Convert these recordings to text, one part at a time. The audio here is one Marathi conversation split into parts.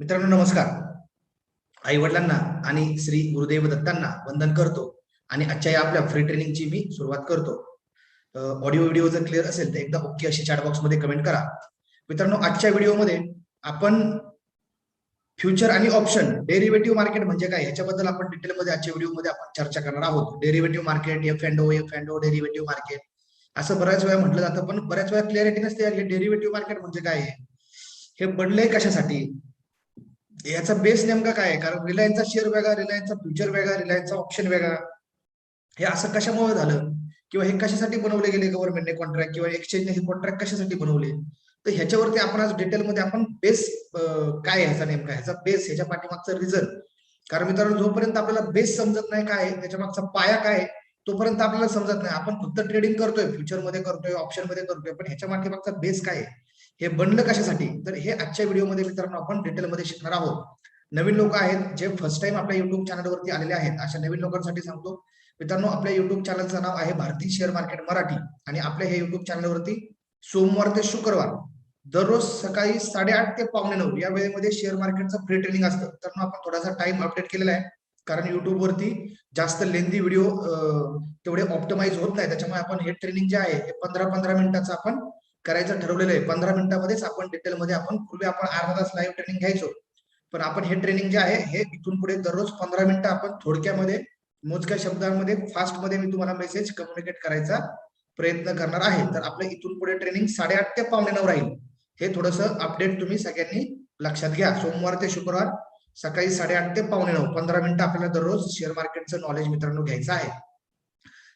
मित्रांनो नमस्कार. आई वडिलांना आणि श्री गुरुदेव दत्तांना वंदन करतो आणि आजच्या या आपल्या फ्री ट्रेनिंगची मी सुरुवात करतो. ऑडिओ व्हिडिओ जर क्लिअर असेल तर एकदा ओके अशी चॅट बॉक्समध्ये कमेंट करा. मित्रांनो आजच्या व्हिडिओमध्ये आपण फ्युचर आणि ऑप्शन डेरिव्हेटिव्ह मार्केट म्हणजे काय? याच्याबद्दल आपण डिटेलमध्ये आजच्या व्हिडिओमध्ये आपण चर्चा करणार आहोत. Derivative market F and O F and O derivative market असं बऱ्याच वेळा म्हटलं जातं पण बऱ्याच वेळा क्लॅरिटी नसते हे डेरिव्हेटिव्ह मार्केट म्हणजे काय? आहे हे बनलंय कशासाठी? याचा बेस नेमका काय आहे? कारण रिलायन्सचा शेअर वेगळा रिलायन्सचा फ्युचर वेगळा रिलायन्सचा ऑप्शन वेगळा. हे असं कशामुळे झालं? किंवा हे कशासाठी बनवले गेले गव्हर्नमेंटने कॉन्ट्रॅक्ट किंवा एक्सचेंजने हे कॉन्ट्रॅक्ट कशासाठी बनवले? तर ह्याच्यावरती आपण आज डिटेलमध्ये आपण बेस काय ह्याचा नेमका? ह्याचा बेस ह्याच्या पाठीमागचा रिझन कारण मित्रांनो जोपर्यंत आपल्याला बेस समजत नाही काय त्याच्या मागचा पाया काय आहे, तोपर्यंत आपल्याला समजत नाही. आपण फक्त ट्रेडिंग करतोय फ्युचरमध्ये करतोय ऑप्शनमध्ये करतोय पण ह्याच्या मागे मागचा बेस काय आहे? हे बनलं कशासाठी? तर हे आजच्या व्हिडिओमध्ये मित्रांनो आपण डिटेलमध्ये शिकणार आहोत. नवीन लोक आहेत जे फर्स्ट टाइम आपल्या युट्यूब चॅनलवरती आलेले आहेत अशा नवीन लोकांसाठी सांगतो. मित्रांनो आपल्या युट्यूब चॅनलचं नाव आहे भारतीय शेअर मार्केट मराठी आणि आपल्या हे युट्यूब चॅनलवरती सोमवार ते शुक्रवार दररोज सकाळी साडेआठ ते पावणे नऊ या वेळेमध्ये शेअर मार्केटचं फ्री ट्रेनिंग असतं. तर आपण थोडासा टाइम अपडेट केलेला आहे. कारण युट्यूबवरती जास्त लेंदी व्हिडिओ तेवढे ऑप्टमाइज होत नाही. त्याच्यामुळे आपण हे ट्रेनिंग जे आहे हे पंधरा पंधरा मिनिटाचं आपण करायचं ठरवलेलं आहे. पंधरा मिनिटामध्येच आपण डिटेलमध्ये आपण पूर्वी आपण अर्धा तास लाईव्ह ट्रेनिंग घ्यायचो. पण आपण हे ट्रेनिंग जे आहे हे इथून पुढे दररोज पंधरा मिनिटं आपण थोडक्यामध्ये मोजक्या शब्दांमध्ये फास्टमध्ये मी तुम्हाला मेसेज कम्युनिकेट करायचा प्रयत्न करणार आहे. तर आपलं इथून पुढे ट्रेनिंग साडेआठ ते पावणे नऊ राहील. हे थोडस अपडेट तुम्ही सगळ्यांनी लक्षात घ्या. सोमवार ते शुक्रवार सकाळी साडेआठ ते पावणे नऊ पंधरा मिनिटं आपल्याला दररोज शेअर मार्केटचं नॉलेज मित्रांनो घ्यायचं आहे.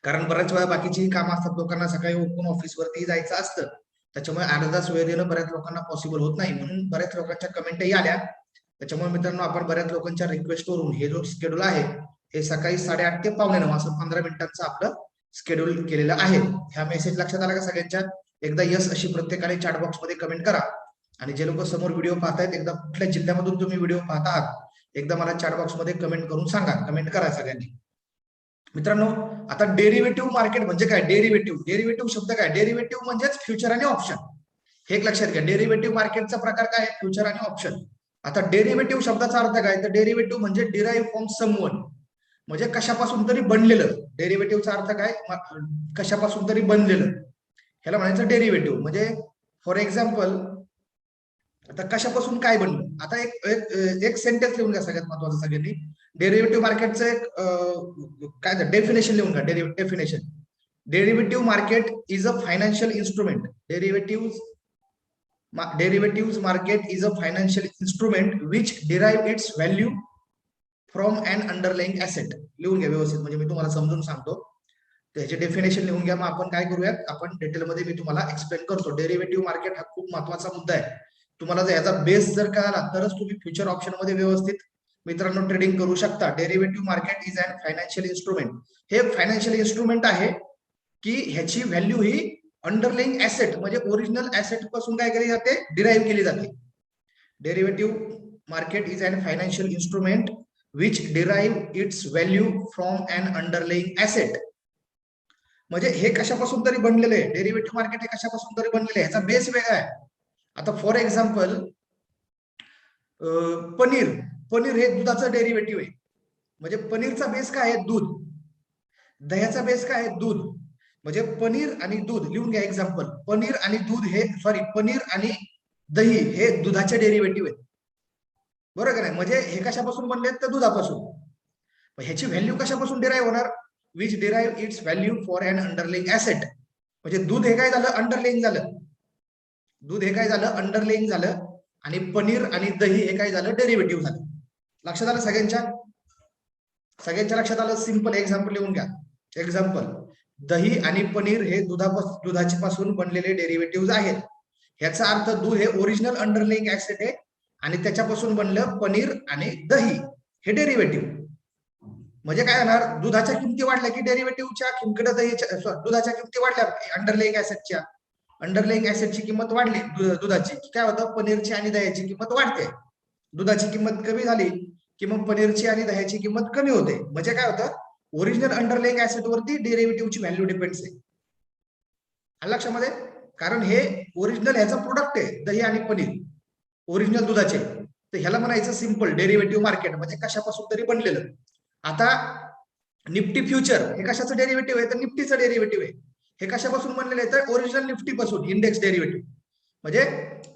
कारण बऱ्याच वेळा बाकीची कामं असतात. लोकांना सकाळी उठून ऑफिसवरती जायचं असतं. त्याच्यामुळे अर्धा तास वेळ देणं बऱ्याच लोकांना पॉसिबल होत नाही. म्हणून बऱ्याच लोकांच्या कमेंटही आल्या. त्याच्यामुळे मित्रांनो आपण बऱ्याच लोकांच्या रिक्वेस्टवरून हे जो स्केड्यूल आहे हे सकाळी साडेआठ ते पावणे नऊ असं पंधरा मिनिटांचं आपलं स्केड्यूल केलेलं आहे. ह्या मेसेज लक्षात आला का सगळ्यांच्या? एकदा यस अशी प्रत्येकाने चॅट बॉक्समध्ये कमेंट करा. आणि जे लोक समोर व्हिडिओ पाहतायत एकदा कुठल्या जिल्ह्यामधून तुम्ही व्हिडिओ पाहत आहात एकदा मला चॅट बॉक्समध्ये कमेंट करून सांगा. कमेंट करा सगळ्यांनी. मित्रांनो आता डेरिव्हेटिव्ह मार्केट म्हणजे काय? डेरिव्हेटिव्ह डेरिव्हेटिव्ह शब्द काय? डेरिव्हेटिव्ह म्हणजेच फ्युचर आणि ऑप्शन हे एक लक्षात घ्या. डेरिव्हेटिव्ह मार्केटचा प्रकार काय? फ्युचर आणि ऑप्शन आता डेरिव्हेटिव्ह शब्दाचा अर्थ काय? तर डेरिव्हेटिव्ह म्हणजे डिराईव्ह फ्रॉम समवन म्हणजे कशापासून तरी बनलेलं. डेरिव्हेटिव्हचा अर्थ काय? कशापासून तरी बनलेलं. ह्याला म्हणायचं डेरिव्हेटिव्ह म्हणजे फॉर एक्झाम्पल आता कशापासून काय बनलं? आता एक एक सेंटेन्स लिहून घ्या सगळ्यात महत्वाचं सगळ्यांनी. डेरिव्हेटिव्ह मार्केटचं एक काय डेफिनेशन लिहून घ्या definition derivative market is a financial instrument derivative derivative market is a financial instrument which derive its value from and underlying asset लिहून घ्या व्यवस्थित म्हणजे मी तुम्हाला समजून सांगतो. त्याचे डेफिनेशन लिहून घ्या. मग आपण काय करूयात? आपण डिटेलमध्ये मी तुम्हाला एक्सप्लेन करतो. डेरिव्हेटिव्ह मार्केट हा खूप महत्त्वाचा मुद्दा आहे. तुम्हाला जर याचा बेस जर कळाला तरच तुम्ही फ्युचर ऑप्शनमध्ये व्यवस्थित मित्रांनो ट्रेडिंग करू शकता. Derivative market is and financial instrument हे फायनान्शियल इन्स्ट्रुमेंट आहे की ह्याची व्हॅल्यू ही अंडरलाईंग ऍसेट म्हणजे ओरिजिनल ऍसेटपासून काय केली जाते डिराईव्ह केली जाते. Derivative market is and financial instrument which derive its value from and underlying asset म्हणजे हे कशापासून तरी बनलेलं आहे? डेरिव्हेटिव्ह मार्केट हे कशापासून तरी बनलेलं आहे? ह्याचा बेस वेगळा आहे. आता फॉर एक्झाम्पल पनीर. पनीर हे दुधाचं डेरिव्हेटिव्ह आहे. म्हणजे पनीरचा बेस काय आहे? दूध. दह्याचा बेस काय आहे? दूध. म्हणजे पनीर आणि दूध. लिहून घ्या एक्झाम्पल पनीर आणि दूध हे सॉरी पनीर आणि दही हे दुधाचे डेरिव्हेटिव्ह आहेत. बरोबर नाही म्हणजे हे कशापासून बनले तर दुधापासून. ह्याची व्हॅल्यू कशापासून डिराईव्ह होणार? Which derive its value for and underlying asset म्हणजे दूध हे काय झालं? अंडरलिंग झालं. दूध हे काय झालं? अंडरलेईंग झालं. आणि पनीर आणि दही हे काय झालं? डेरिव्हेटिव्ह झालं. लक्षात आलं सगळ्यांच्या? सगळ्यांच्या लक्षात आलं? सिंपल एक्झाम्पल लिहून घ्या. एक्झाम्पल दही आणि पनीर हे दुधापासून दुधाची पासून बनलेले डेरिव्हेटिव्ह आहेत. ह्याचा अर्थ दूध हे ओरिजिनल अंडरलेईंग ऍसिड आहे. आणि त्याच्यापासून बनलं पनीर आणि दही. हे डेरिव्हेटिव्ह म्हणजे काय होणार? दुधाच्या किमती वाढल्या की डेरिव्हेटिव्हच्या किमकडे दहीच्या दुधाच्या किमती वाढल्या अंडरलेईंग ऍसिडच्या अंडरलाईंग ऍसेटची किंमत वाढली दुधाची. काय होतं? पनीरची आणि दह्याची किंमत वाढते. दुधाची किंमत कमी झाली की मग पनीरची आणि दह्याची किंमत कमी होते. म्हणजे काय होतं? ओरिजिनल अंडरलाईंग ऍसेट वरती डेरिव्हेटिव्हची व्हॅल्यू डिपेंड्स आहे. लक्षामध्ये? कारण हे ओरिजिनल ह्याचं प्रोडक्ट आहे दही आणि पनीर. ओरिजिनल दुधाचे. तर ह्याला म्हणायचं सिंपल डेरिव्हेटिव्ह मार्केट म्हणजे कशापासून तरी बनलेलं. आता निफ्टी फ्युचर हे कशाचं डेरिव्हेटिव्ह आहे? तर निफ्टीचं डेरिव्हेटिव्ह आहे. हे कशापासून म्हणलेले आहे? तर ओरिजिनल निफ्टी पासून इंडेक्स डेरिव्हेटिव्ह म्हणजे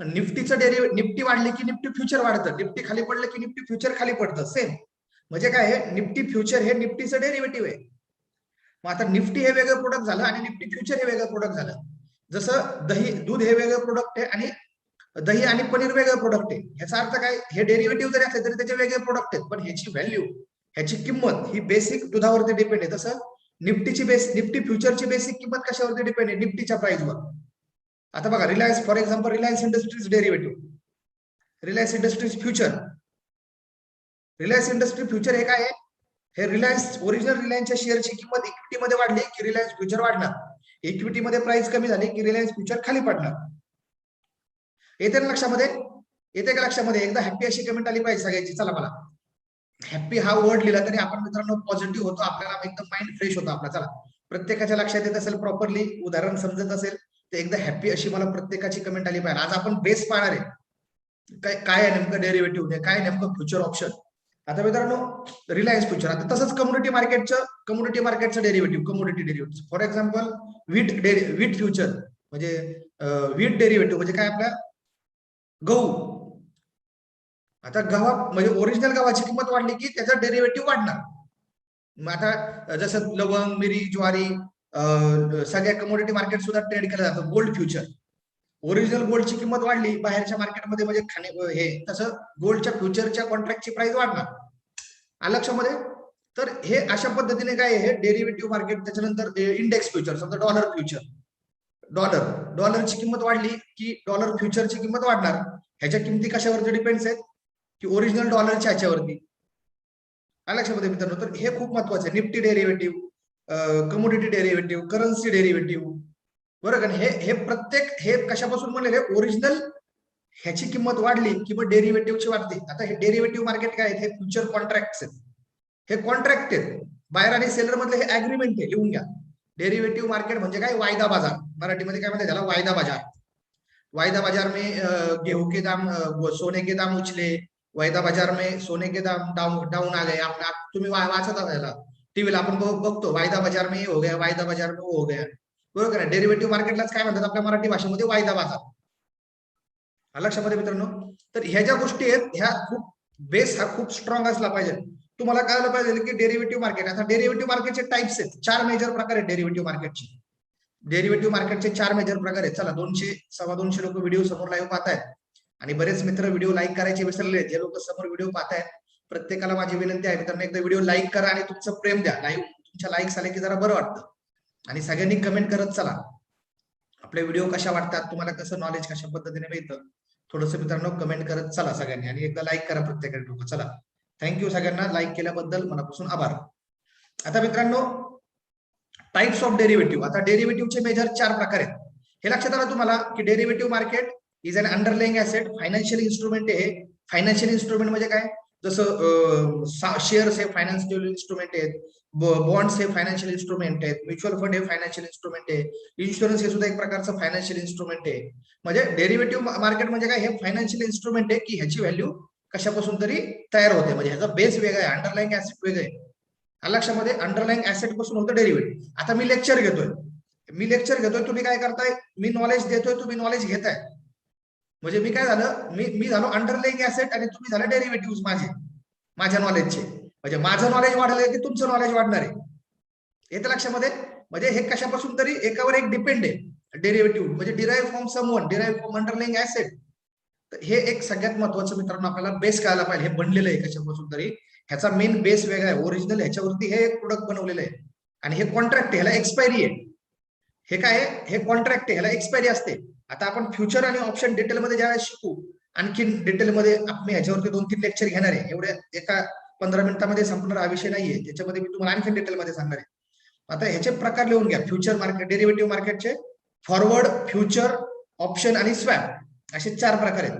निफ्टीचं डेरिव्हे निफ्टी वाढली की निफ्टी फ्युचर वाढतं? निफ्टी खाली पडलं की निफ्टी फ्युचर खाली पडतं? सेम म्हणजे काय आहे? निफ्टी फ्युचर हे निफ्टीचं डेरिव्हेटिव्ह आहे. मग आता निफ्टी हे वेगळं प्रोडक्ट झालं आणि निफ्टी फ्युचर हे वेगळं प्रोडक्ट झालं. जसं दही दूध हे वेगळं प्रोडक्ट आहे आणि दही आणि पनीर वेगळं प्रोडक्ट आहे. ह्याचा अर्थ काय? हे डेरिव्हेटिव्ह जरी असले तरी त्याचे वेगळे प्रोडक्ट आहेत पण ह्याची व्हॅल्यू ह्याची किंमत ही बेसिक दुधावरती डिपेंड आहे. तसं निफ्टीची बेस निफ्टी फ्युचरची बेसिक किंमत कशावरती डिपेंड आहे? निफ्टीच्या प्राइसवर आता बघा Reliance for example Reliance Industries derivative Reliance Industries future Reliance industry future हे काय आहे? हे रिलायन्स ओरिजिनल रिलायन्सच्या शेअरची किंमत इक्विटी मध्ये वाढली की रिलायन्स फ्युचर वाढणार. इक्विटी मध्ये प्राइस कमी झाली की रिलायन्स फ्युचर खाली पडणार. येते ना लक्षामध्ये? येते का लक्षामध्ये? एकदा हॅप्पी अशी कमेंट आली पाहिजे सगळ्यांची. चला मला. हॅप्पी हा वर्ड लिहिला तरी आपण मित्रांनो पॉझिटिव्ह होतो. आपल्याला एकदम माइंड फ्रेश होतो आपला. चला. प्रत्येकाच्या लक्षात येत असेल प्रॉपरली उदाहरण समजत असेल तर एकदा हॅप्पी अशी मला प्रत्येकाची कमेंट आली पाहिजे. आज आपण बेस पाहणार आहे. काय काय आहे नेमकं डेरिव्हेटिव्ह काय नेमकं फ्युचर ऑप्शन आता मित्रांनो रिलायन्स फ्युचर आता तसंच कम्युनिटी मार्केटचं कम्युनिटी मार्केटचं derivative community derivative for example wheat dairy wheat future म्हणजे वीट डेरिव्हेटिव्ह म्हणजे काय आपल्या गहू. आता गव्हा म्हणजे ओरिजिनल गव्हाची किंमत वाढली की त्याचा डेरिव्हेटिव्ह वाढणार. मग आता जसं लवंग मिरी ज्वारी सगळ्या कमोडिटी मार्केट सुद्धा ट्रेड केलं जातं. गोल्ड फ्युचर ओरिजिनल गोल्डची किंमत वाढली बाहेरच्या मार्केटमध्ये म्हणजे खाणे हे तसं गोल्डच्या फ्युचरच्या कॉन्ट्रॅक्टची प्राइस वाढणार. लक्षामध्ये? तर हे अशा पद्धतीने काय हे डेरिव्हेटिव्ह मार्केट त्याच्यानंतर इंडेक्स फ्युचर समजा डॉलर फ्युचर डॉलर डॉलरची किंमत वाढली की डॉलर फ्युचरची किंमत वाढणार. ह्याच्या किमती कशावरती डिपेंड्स आहेत? की ओरिजिनल डॉलरच्या ह्याच्यावरती. लक्षामध्ये मित्रांनो. तर हे खूप महत्वाचं आहे. Nifty derivative commodity derivative currency derivative बरोबर का हे हे प्रत्येक हे कशापासून म्हणलेले ओरिजिनल ह्याची किंमत वाढली की मग डेरिव्हेटिव्हची वाढते. आता हे डेरिव्हेटिव्ह मार्केट काय आहेत? हे फ्युचर कॉन्ट्रॅक्ट आहेत. हे कॉन्ट्रॅक्ट आहेत. बाहेर आणि सेलर मधले हे अग्रीमेंट आहे. लिहून घ्या. डेरिव्हेटिव्ह मार्केट म्हणजे काय? वायदा बाजार. मराठीमध्ये काय म्हणतात त्याला? वायदा बाजार. वायदा बाजार में गेहूं के दाम सोने के दाम उचले वायदा बाजार में सोने के दाम डाउन डाउन आ गए। आप, तुम्ही वाचत असायला टीव्हीला आपण बघतो वायदा बाजार में हो गया वायदा बाजार में हो गया। बरोबर आहे? डेरिव्हेटिव्ह मार्केटलाच काय म्हणतात आपल्या मराठी भाषेमध्ये? वायदा बाजार. लक्षामध्ये मित्रांनो. तर ह्या ज्या गोष्टी आहेत ह्या खूप बेस हा खूप स्ट्रॉंग असला पाहिजे. तुम्हाला कळलं पाहिजे की डेरिव्हेटिव्ह मार्केट आता डेरिव्हेटिव्ह मार्केटचे टाइप्स आहेत. चार मेजर प्रकार आहेत डेरिव्हेटिव्ह मार्केटचे डेरिव्हेटिव्ह मार्केटचे चार मेजर प्रकार आहेत. चला दोनशे सव्वा दोनशे लोक व्हिडिओ समोर लाईव्ह पाहतायत. आणि बरेच मित्र व्हिडिओ लाईक करायचे विसरले. जे लोक समोर व्हिडिओ पाहतायत प्रत्येकाला माझी विनंती आहे मित्रांनो एकदा व्हिडिओ लाईक करा आणि तुमचं प्रेम द्या. लाईव्ह तुमच्या लाईक्स आले की जरा बरं वाटतं. आणि सगळ्यांनी कमेंट करत चला. आपले व्हिडिओ कशा वाटतात तुम्हाला कसं नॉलेज कशा पद्धतीने मिळतं थोडस मित्रांनो कमेंट करत चला सगळ्यांनी. आणि एकदा लाईक करा प्रत्येकाने लोक. चला. थँक्यू सगळ्यांना. लाईक केल्याबद्दल मनापासून आभार. आता मित्रांनो टाइप्स ऑफ डेरिव्हेटिव्ह आता डेरिव्हेटिव्हचे मेजर चार प्रकार आहेत. हे लक्षात आलं तुम्हाला की derivative market is an underlying asset financial instrument आहे. फायनान्शियल इन्स्ट्रुमेंट म्हणजे काय? जसं शेअर्स हे फायनान्शियल इन्स्ट्रुमेंट आहेत. बॉन्ड्स हे फायनान्शियल इन्स्ट्रुमेंट आहेत. म्युच्युअल फंड हे फायनान्शियल इन्स्ट्रुमेंट आहे. इन्शुरन्स हे सुद्धा एक प्रकारचं फायनान्शियल इन्स्ट्रुमेंट आहे. म्हणजे डेरिव्हेटिव्ह मार्केट म्हणजे काय? हे फायनान्शियल इन्स्ट्रुमेंट आहे की ह्याची व्हॅल्यू कशापासून तरी तयार होते. म्हणजे ह्याचा बेस वेगळा आहे. अंडरलाईंग ऍसेट वेगळं आहे. लक्षामध्ये अंडरलाईंग ऍसेटपासून होतं डेरिव्हेटिव्ह आता मी लेक्चर घेतोय. मी लेक्चर घेतोय. तुम्ही काय करताय? मी नॉलेज देतोय. तुम्ही नॉलेज घेताय. म्हणजे मी काय झालं मी मी झालो अंडरलेईंग ऍसेट आणि तुम्ही झालं डेरिव्हेटिव्ह माझे माझ्या नॉलेजचे म्हणजे माझं नॉलेज वाढलं की तुमचं नॉलेज वाढणार आहे. येतं लक्षामध्ये? म्हणजे हे कशापासून तरी एकावर एक डिपेंड आहे. डेरिव्हेटिव्ह म्हणजे derive from someone derive from underlying asset तर हे एक सगळ्यात महत्वाचं मित्रांनो आपल्याला बेस कळायला पाहिजे. हे बनलेलं आहे कशापासून तरी. ह्याचा मेन बेस वेगळा आहे. ओरिजिनल ह्याच्यावरती हे एक प्रोडक्ट बनवलेलं आहे. आणि हे कॉन्ट्रॅक्ट आहे ह्याला एक्सपायरी आहे. हे काय आहे? हे कॉन्ट्रॅक्ट आहे ह्याला एक्सपायरी असते. आता आपण फ्युचर आणि ऑप्शन डिटेलमध्ये ज्यावेळेस शिकू आणखीन डिटेलमध्ये मी ह्याच्यावरती दोन तीन लेक्चर घेणार आहे. एवढ्या एका पंधरा मिनिटामध्ये संपणार हा विषय नाहीये. त्याच्यामध्ये मी तुम्हाला आणखी डिटेलमध्ये सांगणार आहे. आता ह्याचे प्रकार लिहून घ्या. फ्युचर मार्केट डेरिव्हेटिव्ह मार्केटचे फॉरवर्ड फ्युचर ऑप्शन आणि स्वॅप असे चार प्रकार आहेत.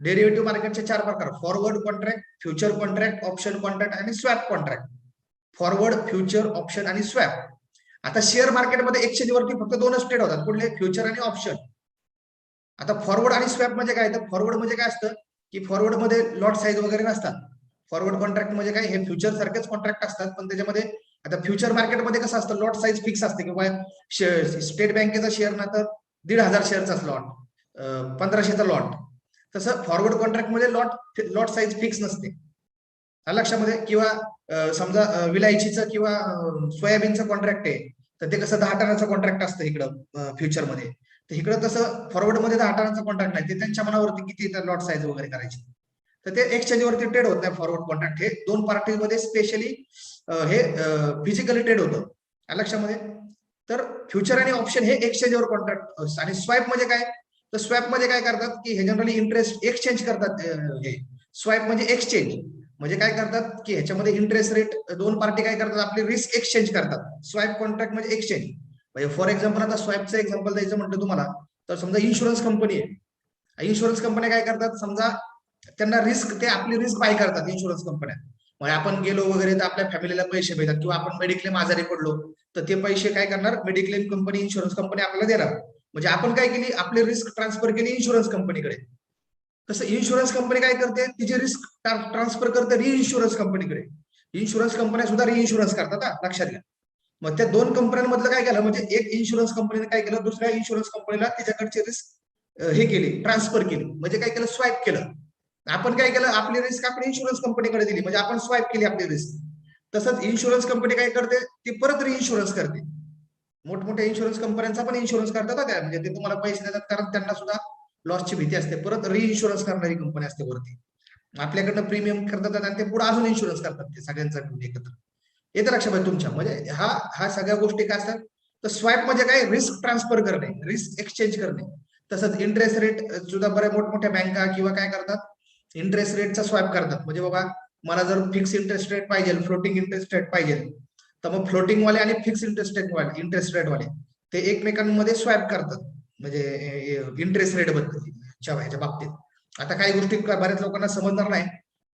डेरिव्हेटिव्ह मार्केटचे चार प्रकार. Forward contract future contract option contract आणि swap contract forward future option आणि स्वॅप आता शेअर मार्केटमध्ये एकशे वरती फक्त दोनच ट्रेड होतात. कुठले? फ्युचर आणि ऑप्शन आता फॉरवर्ड आणि स्वॅप म्हणजे काय? तर फॉरवर्ड म्हणजे काय असतं? की फॉरवर्डमध्ये लॉट साईज वगैरे नसतात. फॉरवर्ड कॉन्ट्रॅक्ट म्हणजे काय? हे फ्युचर सारखेच कॉन्ट्रॅक्ट असतात. पण त्याच्यामध्ये आता फ्युचर मार्केटमध्ये कसं असतं? लॉट साईज फिक्स असते. किंवा स्टेट बँकेचा शेअर ना तर दीड हजार शेअरचा लॉट पंधराशेचा लॉट तसं फॉरवर्ड कॉन्ट्रॅक्टमध्ये लॉट लॉट साईज फिक्स नसते. लक्षामध्ये? किंवा समजा विलायचीचं किंवा सोयाबीनचं कॉन्ट्रॅक्ट आहे. तर ते कसं दहा टनाचं कॉन्ट्रॅक्ट असतं इकडं फ्युचरमध्ये. तर इकडं तसं फॉरवर्डमध्ये दहा टनाचं कॉन्ट्रॅक्ट नाही. ते त्यांच्या मनावरती किती लॉट साईज वगैरे करायची. तर ते एक्सचेंजवरती ट्रेड होत नाही फॉरवर्ड कॉन्ट्रॅक्ट हे दोन पार्टीमध्ये स्पेशली हे फिजिकली ट्रेड होतं. आलं लक्षामध्ये? तर फ्युचर आणि ऑप्शन हे एक्सचेंजवर कॉन्ट्रॅक्ट आणि स्वॅप म्हणजे काय? तर स्वॅपमध्ये काय करतात की हे जनरली इंटरेस्ट एक्सचेंज करतात हे. स्वॅप म्हणजे एक्सचेंज म्हणजे काय करतात की ह्याच्यामध्ये इंटरेस्ट रेट दोन पार्टी काय करतात आपली रिस्क एक्सचेंज करतात. स्वॅप कॉन्ट्रॅक्ट म्हणजे एक्सचेंज म्हणजे फॉर एक्झाम्पल आता स्वॅपचं एक्झाम्पल द्यायचं म्हटलं तुम्हाला तर समजा इन्शुरन्स कंपनी आहे. इन्शुरन्स कंपन्या काय करतात समजा त्यांना रिस्क ते आपली रिस्क बाय करतात इन्शुरन्स कंपन्या म्हणजे आपण गेलो वगैरे तर आपल्या फॅमिलीला पैसे मिळतात किंवा आपण मेडिक्लेम आजारी पडलो तर ते पैसे काय करणार? मेडिक्लेम कंपनी इन्शुरन्स कंपनी आपल्याला देणार. म्हणजे आपण काय केली? आपली रिस्क ट्रान्सफर केली इन्शुरन्स कंपनीकडे तसं इन्शुरन्स कंपनी काय करते? तिची रिस्क ट्रान्सफर करते रिइन्शुरन्स कंपनीकडे इन्शुरन्स कंपन्या सुद्धा रिइन्शुरन्स करतात लक्षात घ्या. मग त्या दोन कंपन्यांमधलं काय केलं? म्हणजे एक इन्शुरन्स कंपनीने काय केलं? दुसऱ्या इन्शुरन्स कंपनीला तिच्याकडची रिस्क हे केली ट्रान्सफर केली. म्हणजे काय केलं? स्वाईप केलं. आपण काय केलं? आपली रिस्क आपण इन्शुरन्स कंपनीकडे दिली. म्हणजे आपण स्वाईप केली आपली रिस्क तसंच इन्शुरन्स कंपनी काय करते? ती परत रिइन्शुरन्स करते. मोठमोठ्या इन्शुरन्स कंपन्यांचा पण इन्शुरन्स करतात त्या. म्हणजे ते तुम्हाला पैसे देतात कारण त्यांना सुद्धा लॉसची भीती असते. परत रिइन्शुरन्स करणारी कंपनी असते वरती. आपल्याकडनं प्रीमियम करतात आणि ते पुढे अजून इन्शुरन्स करतात ते सगळ्यांचा मिळून एकत्र. येतं लक्षात पाहिजे तुमच्या. म्हणजे हा हा सगळ्या गोष्टी काय असतात? तर स्वाईप म्हणजे काय? रिस्क ट्रान्सफर करणे. रिस्क एक्सचेंज करणे. तसंच इंटरेस्ट रेट सुद्धा बऱ्या मोठमोठ्या बँका किंवा काय करतात? इंटरेस्ट रेटचा स्वॅप करतात. म्हणजे बाबा मला जर फिक्स इंटरेस्ट रेट पाहिजे फ्लोटिंग इंटरेस्ट रेट पाहिजे तर मग फ्लोटिंग वाले आणि फिक्स इंटरेस्ट रेट वाले इंटरेस्ट रेट वाले ते एकमेकांमध्ये स्वॅप करतात. म्हणजे इंटरेस्ट रेटबद्दल ह्याच्या बाबतीत. आता काही गोष्टी बऱ्याच लोकांना समजणार नाही.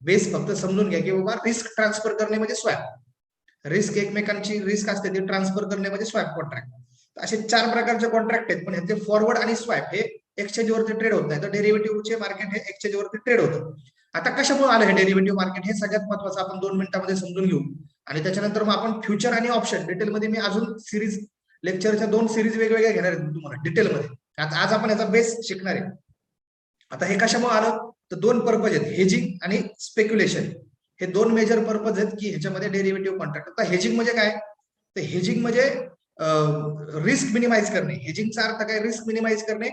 बेस फक्त समजून घ्या की बाबा रिस्क ट्रान्सफर करणे म्हणजे स्वॅप रिस्क एकमेकांची रिस्क असते ती ट्रान्सफर करणे म्हणजे स्वॅप कॉन्ट्रॅक्ट असे चार प्रकारचे कॉन्ट्रॅक्ट आहेत पण ह्याचे फॉरवर्ड आणि स्वॅप हे एक्सचेंज वरती ट्रेड होत नाही. तर डेरिव्हेटिव्हचे मार्केट हे एक्सचेंज वरती ट्रेड होतं. आता कशामुळे आलं हे डेरिव्हेटिव्ह मार्केट हे सगळ्यात महत्वाचं आपण दोन मिनिटांमध्ये समजून घेऊ. आणि त्याच्यानंतर मग आपण फ्युचर आणि ऑप्शन डिटेलमध्ये मी अजून सिरीज लेक्चरच्या दोन सिरीज वेगवेगळ्या घेणार आहेत तुम्हाला डिटेलमध्ये आता आज आपण याचा बेस शिकणार आहे. आता हे कशामुळे आलं? तर दोन पर्पज आहेत हेजिंग आणि स्पेक्युलेशन हे दोन मेजर पर्पज आहेत की ह्याच्यामध्ये डेरिव्हेटिव्ह कॉन्ट्रॅक्ट आता हेजिंग म्हणजे काय? तर हेजिंग म्हणजे रिस्क मिनिमाइज करणे. हेजिंगचा अर्थ काय? रिस्क मिनिमाइज करणे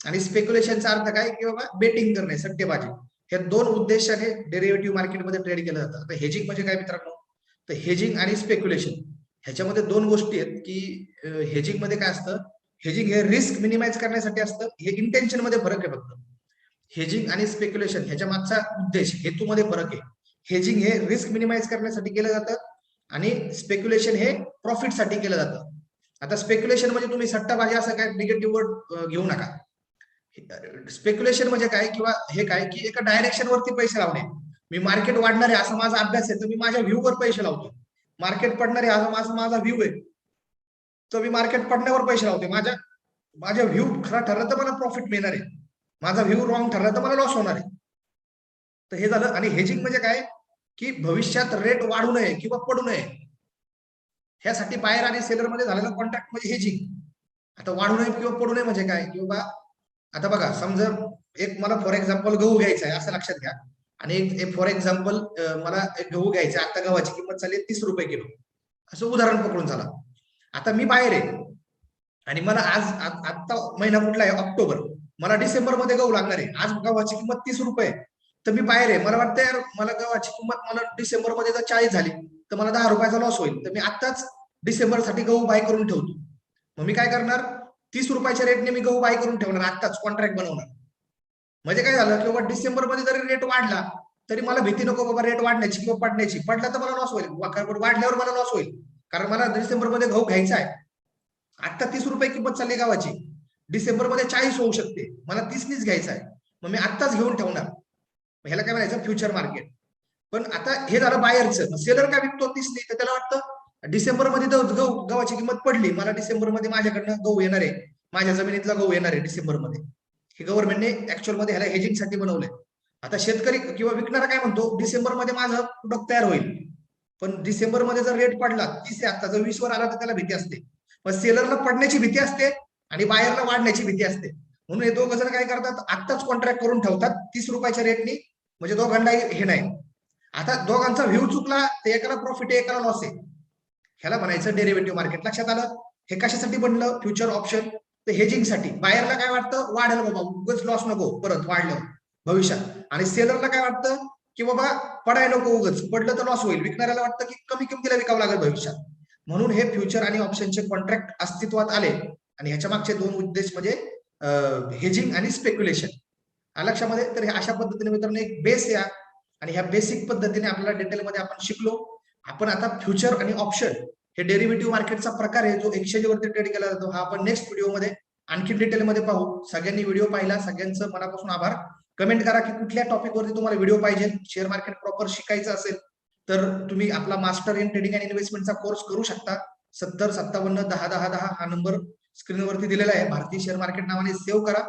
आणि स्पेक्युलेशनचा अर्थ काय? की बाबा बेटिंग करणे सट्टेबाजी. हे दोन उद्देशाने डेरिव्हेटिव्ह मार्केटमध्ये ट्रेड केलं जातं. आता हेजिंग म्हणजे काय मित्रांनो? तर हेजिंग आणि स्पेक्युलेशन ह्याच्यामध्ये दोन गोष्टी आहेत की हेजिंगमध्ये काय असतं? हेजिंग हे रिस्क मिनिमाइज करण्यासाठी असतं. हे इंटेन्शनमध्ये फरक आहे फक्त. हेजिंग आणि स्पेक्युलेशन ह्याच्या मागचा उद्देश हेतूमध्ये फरक आहे. हेजिंग हे रिस्क मिनिमाइज करण्यासाठी केलं जातं आणि स्पेक्युलेशन हे प्रॉफिटसाठी केलं जातं. आता स्पेक्युलेशन म्हणजे तुम्ही सट्टाबाजी असं काय निगेटिव्ह वर्ड घेऊ नका. स्पेक्युलेशन म्हणजे काय किंवा हे काय की एका डायरेक्शन वरती पैसे लावणे. मी मार्केट वाढणार आहे असा माझा अभ्यास आहे तर मी माझ्या व्ह्यू वर पैसे लावतो. मार्केट पडणार आहे असा माझा माझा व्ह्यू आहे तर मी मार्केट पडण्यावर पैसे लावते. माझ्या माझ्या व्ह्यू खरा ठरला तर मला प्रॉफिट मिळणार आहे. माझा व्ह्यू रॉंग ठरला तर मला लॉस होणार आहे. तर हे झालं. आणि हेजिंग म्हणजे काय? की भविष्यात रेट वाढू नये किंवा पडू नये. ह्यासाठी बायर आणि सेलरमध्ये झालेला कॉन्ट्रॅक्ट म्हणजे हेजिंग आता वाढू नये किंवा पडू नये म्हणजे काय? किंवा आता बघा समजा एक मला फॉर एक्झाम्पल गहू घ्यायचा आहे असं लक्षात घ्या. आणि एक फॉर एक्झाम्पल मला एक गहू घ्यायचे आता गव्हाची किंमत चालली तीस रुपये किलो. असं उदाहरण पकडून झाला. आता मी बाहेर आहे. आणि मला आज आता महिना कुठला आहे? ऑक्टोबर. मला डिसेंबरमध्ये गहू लागणार आहे. आज गव्हाची किंमत तीस रुपये तर मी बाहेर आहे. मला वाटतं यार मला गव्हाची किंमत मला डिसेंबरमध्ये जर चाळीस झाली तर मला दहा रुपयाचा लॉस होईल. तर मी आत्ताच डिसेंबरसाठी गहू बाय करून ठेवतो. मग मी काय करणार? तीस रुपयाच्या रेटने मी गहू बाय करून ठेवणार. आत्ताच कॉन्ट्रॅक्ट बनवणार. म्हणजे काय झालं किंवा डिसेंबरमध्ये जरी रेट वाढला तरी मला भीती नको बाबा रेट वाढण्याची किंवा पडण्याची. पडला तर मला लॉस होईल. वाढल्यावर मला लॉस होईल. कारण मला डिसेंबरमध्ये गहू घ्यायचा आहे. आता तीस रुपये किंमत चालली गावाची. डिसेंबरमध्ये चाळीस होऊ शकते. मला तीसनीच घ्यायचा आहे. मग मी आत्ताच घेऊन ठेवणार. ह्याला काय म्हणायचं? फ्युचर मार्केट पण आता हे झालं बायरचं सेलर काय विकतो तीसनी? तर त्याला वाटतं डिसेंबरमध्ये गहू गव्हाची किंमत पडली मला डिसेंबरमध्ये माझ्याकडनं गहू येणार आहे. माझ्या जमिनीतला गहू येणार आहे डिसेंबरमध्ये हे गव्हर्नमेंटने ऍक्च्युअलमध्ये ह्याला हेजिंगसाठी बनवलंय. आता शेतकरी किंवा विकणारा काय म्हणतो डिसेंबरमध्ये माझं प्रोडक्ट तयार होईल. पण डिसेंबरमध्ये जर रेट पडला तीस आता जर वीस वर आला तर त्याला भीती असते. पण सेलरला पडण्याची भीती असते आणि बायरला वाढण्याची भीती असते. म्हणून हे दोघ जण काय करतात आत्ताच कॉन्ट्रॅक्ट करून ठेवतात तीस रुपयाच्या रेटनी म्हणजे दोघांना हे नाही. आता दोघांचा व्ह्यू चुकला तर एकाला प्रॉफिट आहे एकाला लॉस आहे. ह्याला म्हणायचं डेरिव्हेटिव्ह मार्केट लक्षात आलं? हे कशासाठी बनलं? फ्युचर ऑप्शन तर हेजिंगसाठी बायरला काय वाटतं? वाढेल बाबा उगाच लॉस नको परत वाढलं भविष्यात. आणि सेलरला काय वाटतं? की बाबा पडायला नको उगच पडलं तर लॉस होईल. विकणाऱ्याला वाटतं की कमी किमतीला विकावं लागेल भविष्यात. म्हणून हे फ्युचर आणि ऑप्शनचे कॉन्ट्रॅक्ट अस्तित्वात आले. आणि ह्याच्या मागचे दोन उद्देश म्हणजे हेजिंग आणि स्पेक्युलेशन लक्षामध्ये? तर हे अशा पद्धतीने मित्रांनो एक बेस या. आणि ह्या बेसिक पद्धतीने आपल्याला डिटेलमध्ये आपण शिकलो. आपण आता फ्युचर आणि ऑप्शन हे डेरिव्हेटिव्ह मार्केटचा प्रकार आहे जो एक्सचेंज वरती ट्रेड केला जातो. हा आपण नेक्स्ट व्हिडिओमध्ये आणखी डिटेलमध्ये पाहू. सगळ्यांनी व्हिडिओ पाहिला. सगळ्यांचं मनापासून आभार. कमेंट करा की कुठल्या टॉपिक वरती तुम्हाला व्हिडिओ पाहिजे. शेअर मार्केट प्रॉपर शिकायचं असेल तर तुम्ही आपला मास्टर इन ट्रेडिंग अँड इन्व्हेस्टमेंटचा कोर्स करू शकता. सत्तर सत्तावन्न दहा दहा दहा हा नंबर स्क्रीनवरती दिलेला आहे. भारतीय शेअर मार्केट नावाने सेव्ह करा.